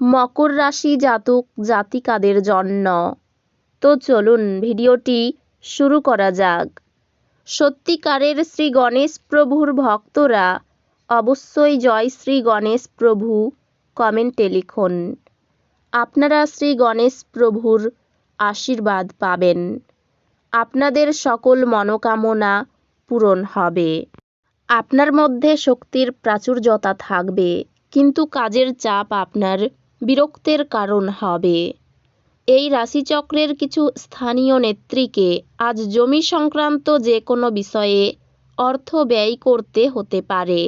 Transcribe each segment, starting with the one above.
মকর রাশি জাতক, জাতিকাদের জন্য। তো চলুন ভিডিওটি শুরু করা যাক। সত্যিকারের শ্রী গণেশ প্রভুর ভক্তরা অবশ্যই জয় শ্রী গণেশ প্রভু কমেন্টে লিখুন। আপনারা শ্রী গণেশ প্রভুর আশীর্বাদ পাবেন। আপনাদের সকল মনোকামনা পূরণ হবে। আপনার মধ্যে শক্তির প্রাচুর্যতা থাকবে, কিন্তু কাজের চাপ আপনার বিরক্তের কারণ হবে। এই রাশিচক্রের কিছু স্থানীয় নেত্রীকে আজ জমি সংক্রান্ত যে কোনো বিষয়ে অর্থ ব্যয় করতে হতে পারে।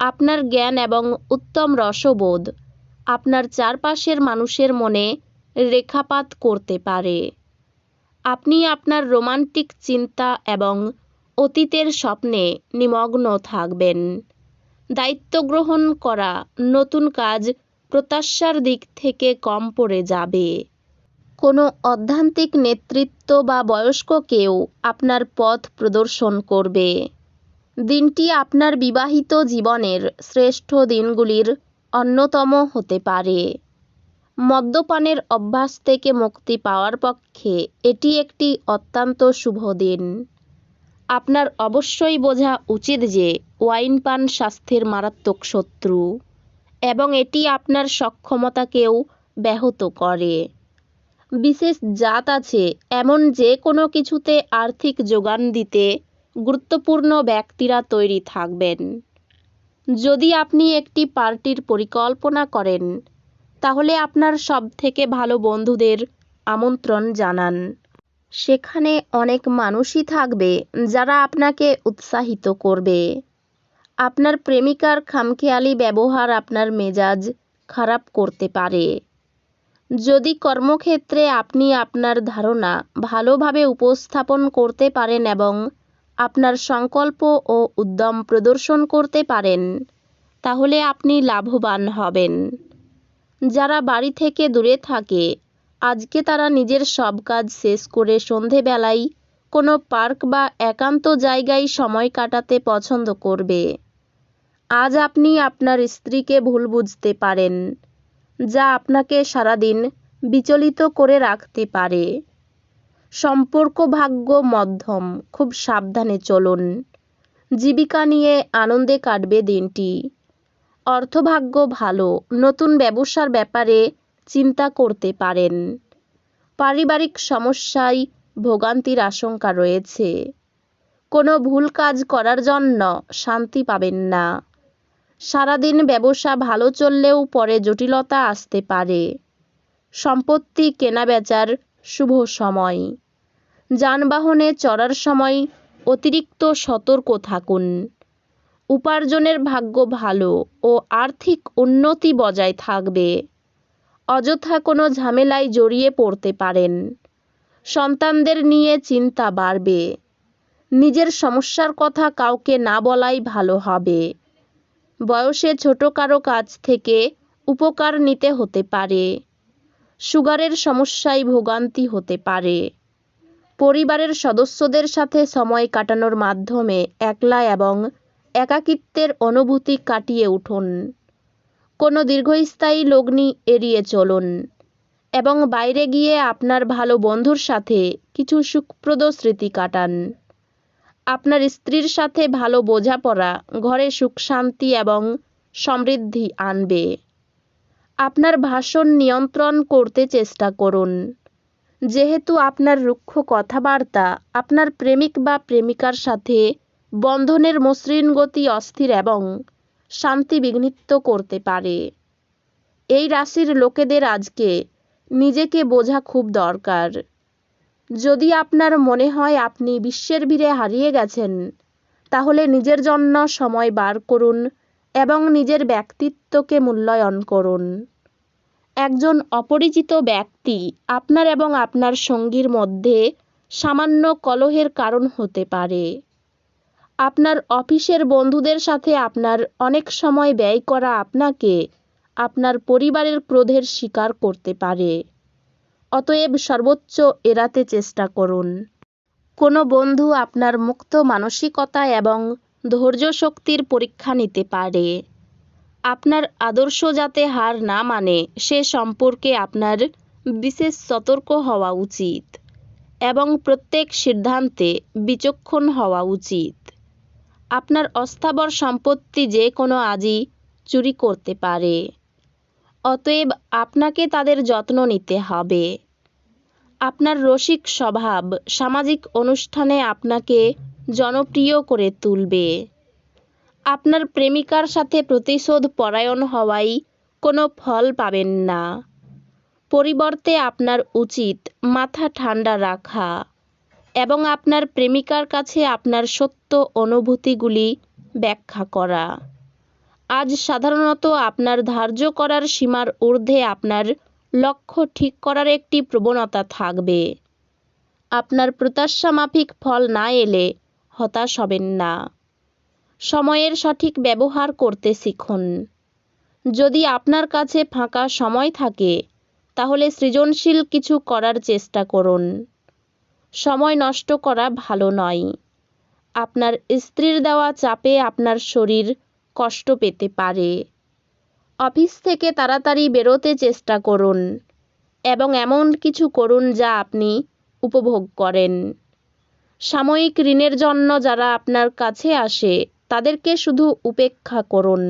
আপনার জ্ঞান এবং উত্তম রসবোধ আপনার চারপাশের মানুষের মনে রেখাপাত করতে পারে। আপনি আপনার রোমান্টিক চিন্তা এবং অতীতের স্বপ্নে নিমগ্ন থাকবেন। দায়িত্ব গ্রহণ করা নতুন কাজ প্রত্যাশার দিক থেকে কম পড়ে যাবে। কোনো অধ্যান্তিক নেতৃত্ব বা বয়স্ক কেউ আপনার পথ প্রদর্শন করবে। দিনটি আপনার বিবাহিত জীবনের শ্রেষ্ঠ দিনগুলির অন্যতম হতে পারে। মদ্যপানের অভ্যাস থেকে মুক্তি পাওয়ার পক্ষে এটি একটি অত্যন্ত শুভ দিন। আপনার অবশ্যই বোঝা উচিত যে ওয়াইন পান স্বাস্থ্যের মারাত্মক শত্রু। এবং এটি আপনার সক্ষমতাকেও ব্যাহত করে। বিশেষ জাত আছে, এমন যে কোনো কিছুতে আর্থিক যোগান দিতে গুরুত্বপূর্ণ ব্যক্তিরা তৈরি থাকবেন। যদি আপনি একটি পার্টির পরিকল্পনা করেন, তাহলে আপনার সব থেকে ভালো বন্ধুদের আমন্ত্রণ জানান। সেখানে অনেক মানুষই থাকবে যারা আপনাকে উৎসাহিত করবে। আপনার প্রেমিকার খামখেয়ালি ব্যবহার আপনার মেজাজ খারাপ করতে পারে। যদি কর্মক্ষেত্রে আপনি আপনার ধারণা ভালোভাবে উপস্থাপন করতে পারেন এবং আপনার সংকল্প ও উদ্যম প্রদর্শন করতে পারেন, তাহলে আপনি লাভবান হবেন। যারা বাড়ি থেকে দূরে থাকে, আজকে তারা নিজের সব কাজ শেষ করে সন্ধেবেলায় কোনো পার্ক বা একান্ত জায়গায় সময় কাটাতে পছন্দ করবে। আজ আপনি আপনার স্ত্রীকে ভুল বুঝতে পারেন, যা আপনাকে সারাদিন বিচলিত করে রাখতে পারে। সম্পর্ক ভাগ্য মধ্যম, খুব সাবধানে চলুন। জীবিকা নিয়ে আনন্দে কাটবে দিনটি। অর্থভাগ্য ভালো, নতুন ব্যবসার ব্যাপারে চিন্তা করতে পারেন। পারিবারিক সমস্যায় ভোগান্তির আশঙ্কা রয়েছে। কোনো ভুল কাজ করার জন্য শান্তি পাবেন না। সারাদিন ব্যবসা ভালো চললেও পরে জটিলতা আসতে পারে। সম্পত্তি কেনাবেচার শুভ সময়। যানবাহনে চড়ার সময় অতিরিক্ত সতর্ক থাকুন। উপার্জনের ভাগ্য ভালো ও আর্থিক উন্নতি বজায় থাকবে। অযথা কোনো ঝামেলায় জড়িয়ে পড়তে পারেন। সন্তানদের নিয়ে চিন্তা বাড়বে। নিজের সমস্যার কথা কাউকে না বলাই ভালো হবে। বয়সে ছোট কারও কাছ থেকে উপকার নিতে হতে পারে। সুগারের সমস্যায় ভোগান্তি হতে পারে। পরিবারের সদস্যদের সাথে সময় কাটানোর মাধ্যমে একলা এবং একাকিত্বের অনুভূতি কাটিয়ে উঠুন। কোনো দীর্ঘস্থায়ী লগ্নি এড়িয়ে চলুন এবং বাইরে গিয়ে আপনার ভালো বন্ধুর সাথে কিছু সুখপ্রদ স্মৃতি কাটান। আপনার স্ত্রীর সাথে ভালো বোঝাপড়া, ঘরে সুখ, শান্তি এবং সমৃদ্ধি আনবে। আপনার ভাষণ নিয়ন্ত্রণ করতে চেষ্টা করুন। যেহেতু আপনার রুক্ষ কথাবার্তা, আপনার প্রেমিক বা প্রেমিকার সাথে বন্ধনের মসৃণ গতি অস্থির এবং শান্তি বিঘ্নিত করতে পারে। এই রাশির লোকেদের আজকে নিজেকে বোঝা খুব দরকার। যদি আপনার মনে হয় আপনি বিশ্বের ভিড়ে হারিয়ে গেছেন, তাহলে নিজের জন্য সময় বার করুন এবং নিজের ব্যক্তিত্বকে মূল্যায়ন করুন। একজন অপরিচিত ব্যক্তি আপনার এবং আপনার সঙ্গীর মধ্যে সামান্য কলহের কারণ হতে পারে। আপনার অফিসের বন্ধুদের সাথে আপনার অনেক সময় ব্যয় করা আপনাকে আপনার পরিবারের ক্রোধের শিকার করতে পারে। অতএব সর্বোচ্চ এড়াতে চেষ্টা করুন। কোনো বন্ধু আপনার মুক্ত মানসিকতা এবং ধৈর্য শক্তির পরীক্ষা নিতে পারে। আপনার আদর্শ যাতে হার না মানে সে সম্পর্কে আপনার বিশেষ সতর্ক হওয়া উচিত এবং প্রত্যেক সিদ্ধান্তে বিচক্ষণ হওয়া উচিত। আপনার অস্থাবর সম্পত্তি যে কোনো আজই চুরি করতে পারে। অতএব আপনাকে তাদের যত্ন নিতে হবে। আপনার রসিক স্বভাব সামাজিক অনুষ্ঠানে আপনাকে জনপ্রিয় করে তুলবে। আপনার প্রেমিকার সাথে প্রতিশোধ পরায়ণ হওয়াই কোনো ফল পাবেন না। পরিবর্তে আপনার উচিত মাথা ঠান্ডা রাখা এবং আপনার প্রেমিকার কাছে আপনার সত্য অনুভূতিগুলি ব্যাখ্যা করা। আজ সাধারণত আপনার ধার্য করার সীমার ঊর্ধ্বে আপনার লক্ষ্য ঠিক করার একটি প্রবণতা থাকবে। আপনার প্রত্যাশা মাফিক ফল না এলে হতাশ হবেন না। সময়ের সঠিক ব্যবহার করতে শিখুন। যদি আপনার কাছে ফাঁকা সময় থাকে, তাহলে সৃজনশীল কিছু করার চেষ্টা করুন। সময় নষ্ট করা ভালো নয়। আপনার স্ত্রীর দেওয়া চাপে আপনার শরীর কষ্ট পেতে পারে। অফিস থেকে তাড়াতাড়ি বেরোতে চেষ্টা করুন এবং এমন কিছু করুন যা আপনি উপভোগ করেন। সাময়িক ঋণের জন্য যারা আপনার কাছে আসে, তাদেরকে শুধু উপেক্ষা করুন।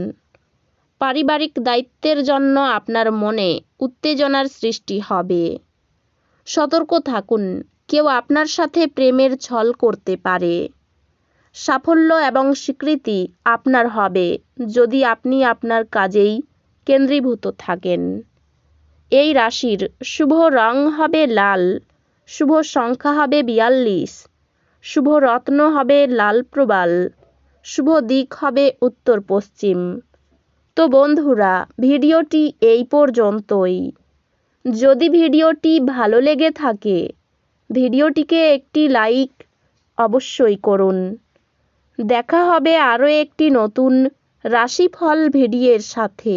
পারিবারিক দায়িত্বের জন্য আপনার মনে উত্তেজনার সৃষ্টি হবে। সতর্ক থাকুন, কেউ আপনার সাথে প্রেমের ছল করতে পারে। সাফল্য এবং স্বীকৃতি আপনার হবে যদি আপনি আপনার কাজেই কেন্দ্রীভূত থাকেন। এই রাশির শুভ রং হবে লাল, শুভ সংখ্যা হবে বিয়াল্লিশ, শুভ রত্ন হবে লাল প্রবাল, শুভ দিক হবে উত্তর পশ্চিম। তো বন্ধুরা, ভিডিওটি এই পর্যন্তই। যদি ভিডিওটি ভালো লেগে থাকে, ভিডিওটিকে একটি লাইক অবশ্যই করুন। দেখা হবে আরও একটি নতুন রাশিফল ভিডিওর সাথে।